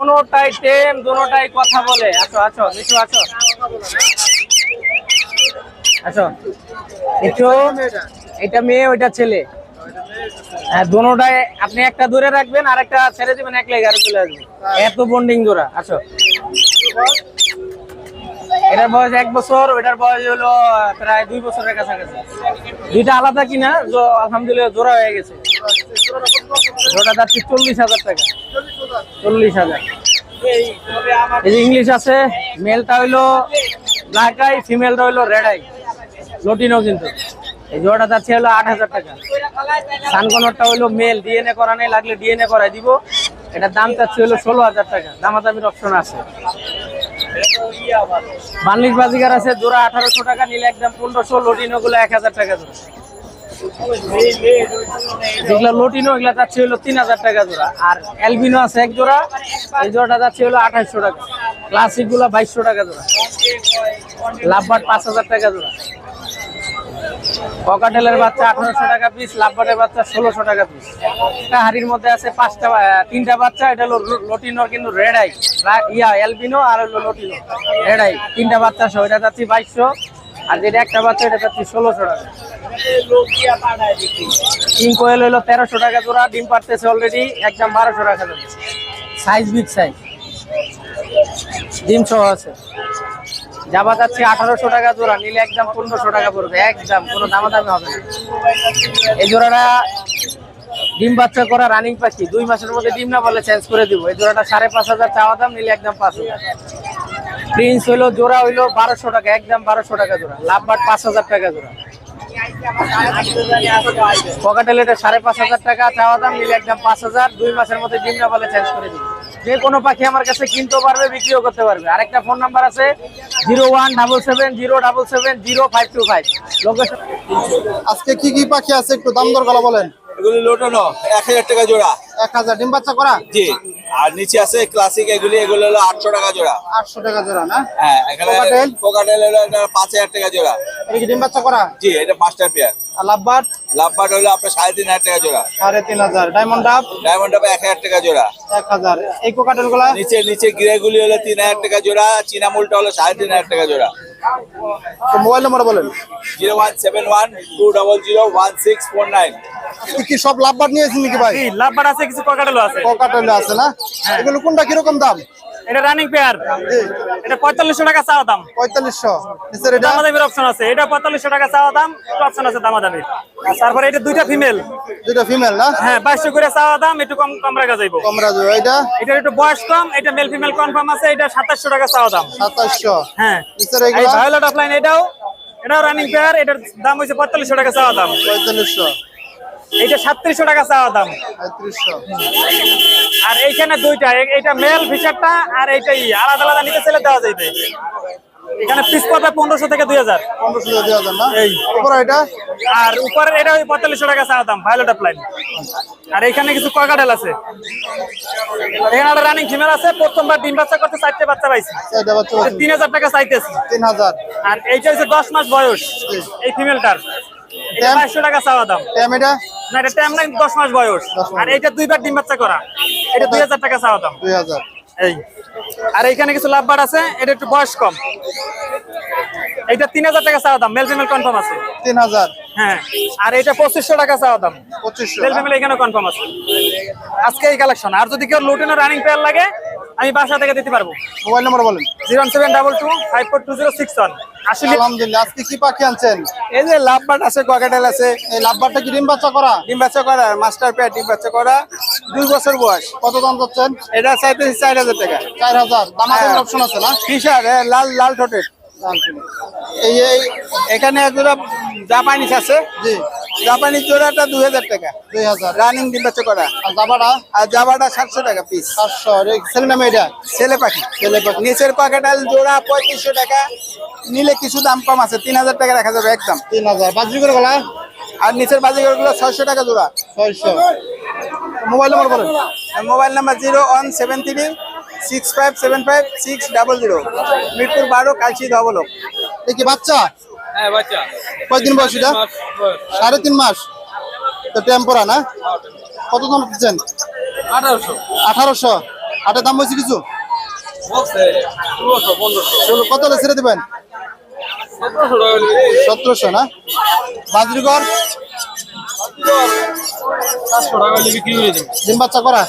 দোনোটাই টেম দোনোটাই কথা বলে। আছো আছো মিঠু আছো আছো একটু এটা মেয়ে, ওইটা ছেলে। হ্যাঁ আপনি একটা দূরে রাখবেন, আর একটা ছেড়ে দিবেন, এক লেগে আর চলে আসবে। এত বন্ডিং জোড়া আছো এটার বয়স এক বছর, ওইটার বয়স হলো, প্রায় দুই বছরের কাছাকাছি। দুইটা আলাদা কিনা আলহামদুলিল্লাহ জোড়া হয়ে গেছে। জোড়া যাচ্ছে চল্লিশ হাজার টাকা। চল্লিশ হাজার। এই যে ইংলিশ আছে মেলটা হইল ব্ল্যাক আই ফিমেলটা হইল রেড আই লটিনো কিন্তু। এই জোড়াটা যাচ্ছে হলো আট হাজার টাকা। সানকনরটা হইল মেল ডিএনএ করা নেই, লাগলে ডিএনএ করাই দিব। এটার দাম চাচ্ছে হলো ষোলো হাজার টাকা। দামাদামির অপশন আছে। বার্নিশ বাজিগার আছে, জোড়া আঠারোশো টাকা, নিলে একদম পনেরোশো লটিনো গুলো এক হাজার টাকা জোড়া। যেগুলো লটিনো, এগুলো যাচ্ছে হলো তিন হাজার টাকা জোড়া। আর অ্যালবিনো আছে এক জোড়া, এই জোড়াটা যাচ্ছে হলো আঠাইশশো টাকা। ক্লাসিকগুলো বাইশশো টাকা জোড়া। লাভবাট পাঁচ হাজার টাকা জোড়া। ককাটেলের বাচ্চা আঠারোশো টাকা পিস লাভবাটের বাচ্চা ষোলোশো টাকা পিস একটা হাড়ির মধ্যে আছে পাঁচটা তিনটা বাচ্চা, এটা লটিনোর কিন্তু রেড আই ইয়া এলবিনো আর হলো লটিনো। রেড আই তিনটা বাচ্চা সহ। এটা যাচ্ছি বাইশশো। আর যেটা একটা বাচ্চা, এটা যাচ্ছি ষোলোশো টাকা। কিং কোয়েল হলো তেরোশো টাকা জোড়া, ডিম পারতেছে অলরেডি একদম বারোশো টাকা যাবে সাইজ বিগ সাইজ ডিম সহ আছে। যাবা যাচ্ছে আঠারোশো টাকা জোড়া, নিলে একদম পনেরোশো টাকা পড়বে একদম কোনো দামাদামি হবে না। এই জোড়াটা ডিম বাচ্চা করা রানিং পাখি, দুই মাসের মধ্যে ডিম না বলে চেঞ্জ করে দিব। এই জোড়াটা সাড়ে পাঁচ হাজার চাওয়া দাম, নিলে একদম পাঁচ হাজার। প্রিন্স হইল জোড়া হইল বারোশো টাকা একদম বারোশো টাকা জোড়া। লাভবাট পাঁচ হাজার টাকা জোড়া। পকেটেল এটা সাড়ে পাঁচ হাজার টাকা চাওয়া দাম নিলে একদম পাঁচ হাজার দুই মাসের মধ্যে ডিম না বলে চেঞ্জ করে দিব। যে কোনো পাখি আমার কাছে কিনতেও পারবে বিক্রিও করতে পারবে। আরেকটা ফোন নাম্বার আছে zero one double seven zero double seven zero five two five. Location আজকে কি কি পাখি আছে একটু দাম দর গলা বলেন। এগুলি লোটানো এক হাজার টাকা জোড়া। এক হাজার ডিম বাচ্চা করা? জি। আর নিচে আছে ক্লাসিক এগুলি এগুলো হলো আটশো টাকা জোড়া। আটশো টাকা জোড়া না? হ্যাঁ এখানে কোকাটেল? হলো এটা পাঁচ হাজার টাকা জোড়া। এটা কি ডিম বাচ্চা করা? জি এটা মাস্টার পেয়ার আর লাভবাট হলো আপনার সাড়ে তিন হাজার টাকা জোড়া। সাড়ে তিন হাজার। ডায়মন্ড ডাব ডায়মন্ড হবে এক হাজার টাকা জোড়া। এক হাজার। এই কোকাটেলগুলা? নিচে নিচে গ্রেগুলি হলো তিন হাজার টাকা জোড়া চিনামুলটা হলো সাড়ে তিন হাজার টাকা জোড়া। মোবাইল নাম্বার বলেন। Zero one seven one two double zero one six four nine. কি সব লাভবার নিয়েছেন নাকি ভাই? লাভবার আছে কিছু পকেটেলও আছে। কোকাটেল আছে না? এগুলো কোনটা কীরকম দাম? এটা রানিং পেয়ার এটা পঁয়তাল্লিশশো টাকা চাওয়া দাম। পঁয়তাল্লিশশো। এটা দামাদামির অপশন আছে। এটা পঁয়তাল্লিশশো টাকা চাওয়া দাম একটু অপশন আছে দামাদামির। তারপরে এটা দুইটা ফিমেল দুটো ফিমেল না? হ্যাঁ বাইশশো করে চাওয়া দাম একটু কম কম রাখা যাইবো। জোড়া এটা একটু বয়স কম এটা মেল ফিমেল কনফার্ম আছে এটা সাতাশশো টাকা চাওয়া দাম। সাতাশশো। হ্যাঁ। ভায়োলেট অফলাইন এটাও এটাও রানিং পেয়ার এটার দাম হচ্ছে পঁয়তাল্লিশশো টাকা চাওয়া দাম। পঁয়তাল্লিশশো। এইটা সাতত্রিশশো টাকা চাওয়া দাম। আর এইখানে দুইটা এ- এইটা মেল ফিচারটা আর এইটাই আলাদা আলাদা নিতে ছেলে দেওয়া যাইবে। এখানে পিস পড়বে পনেরোশো থেকে দুই হাজার। পনেরোশো দুই হাজার না? এই। উপরে এটা? আর এটা ওই পঁয়তাল্লিশশো টাকা চাওয়া দাম ভায়োলেট অফলাইন আর এখানে কিছু ককাটেল আছে? এখানে একটা রানিং ফিমেল আছে প্রথমবার ডিম বাচ্চা করতে চারটে বাচ্চা পাইছি। এটা। তিন হাজার টাকা চাইতেছি। তিন হাজার। আর এইটা হচ্ছে দশ মাস বয়স এই। ফিমেলটার এটা বাইশশো টাকা চাওয়া দাম। এটা? না এটা টাইম নাই দশ মাস বয়স। আর এইটা দুইবার ডিম বাচ্চা করা। এটা দুই হাজার টাকা চাওয়া দাম। দুই হাজার। এই। আর এইখানে কিছু লাভবার আছে এটা একটু বয়স কম। এইটা তিন হাজার টাকা চাওয়া দাম মেল ফিমেল কনফার্ম আছে। তিন হাজার। হ্যাঁ আর এটা পঁচিশশো টাকা চাওয়া দাম। পঁচিশশো। মেল ফিমেল এখানে কনফার্ম আছে। আজকে এই কালেকশন আর যদি কেউ লুটিনো রানিং পেয়ার লাগে আমি বাসা থেকে দিতে পারব। মোবাইল নাম্বার বলেন। Zero seven double two five four two zero six one আসলে আলহামদুলিল্লাহ আজকে কি পাখি আনছেন? এই যে লাভবাট আছে ককাটেল আছে। এই লাভবারটা কি ডিম বাচ্চা করা? ডিম বাচ্চা করা মাস্টার পেয়ার ডিম বাচ্চা করা দুই বছর বয়স। কত দাম যাচ্ছেন এটা চাইতেছি চার হাজার টাকা। চার হাজার। দাম হ্যাঁ। অপশন আছে না? ফিশার লাল লাল ঠোঁটের। এই এই এখানে একজোড়া জাপানিজ আছে। জি। জাপানিজ জোড়াটা দুই হাজার টাকা। দুই হাজার রানিং ডিম বাচ্চা করা। আর জাবাটা? আর জাবাটা সাতশো টাকা পিস সাতশো ছেলে নামে এটা? ছেলে পাখি। ছেলে পাখি। নিচের পাকেটাল জোড়া পঁয়ত্রিশশো টাকা। নিলে কিছু দাম কম আছে তিন হাজার টাকা রাখা যাবে একদম। তিন হাজার। বাজরি করে গলা? আর নিচের বাজিগুলো ছয়শো টাকা জোড়া। ছয়শো। মোবাইল নাম্বার বলেন। Mobile number zero one seven three six five seven five six double zero. Mirpur বারো কালচি ধবলক। এই কি বাচ্চা? হ্যাঁ বাচ্চা। কয়দিন বয়স এটা? সাড়ে তিন মাস। তো টেম্পোরা না? কত দাম দিচ্ছেন? আঠারোশো। আঠারোশো। হাটের দাম বলছি কিছু? কত হলে ছেড়ে দেবেন? সতেরোশো না? বাজরিগর ডিম বাচ্চা করা।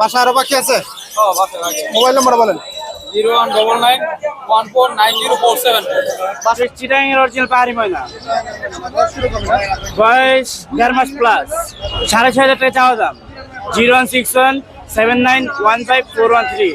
বাসা আরও বাকি আছে? মোবাইল নাম্বার বলেন। Zero one double nine one four nine zero four seven. বাসের চিটাং এর অরিজিনাল পাহাড়ি ময়না বয়স দেড় মাস প্লাস সাড়ে ছয় হাজার টাকা চাওয়া দাম। Zero one six one seven nine one five four one three.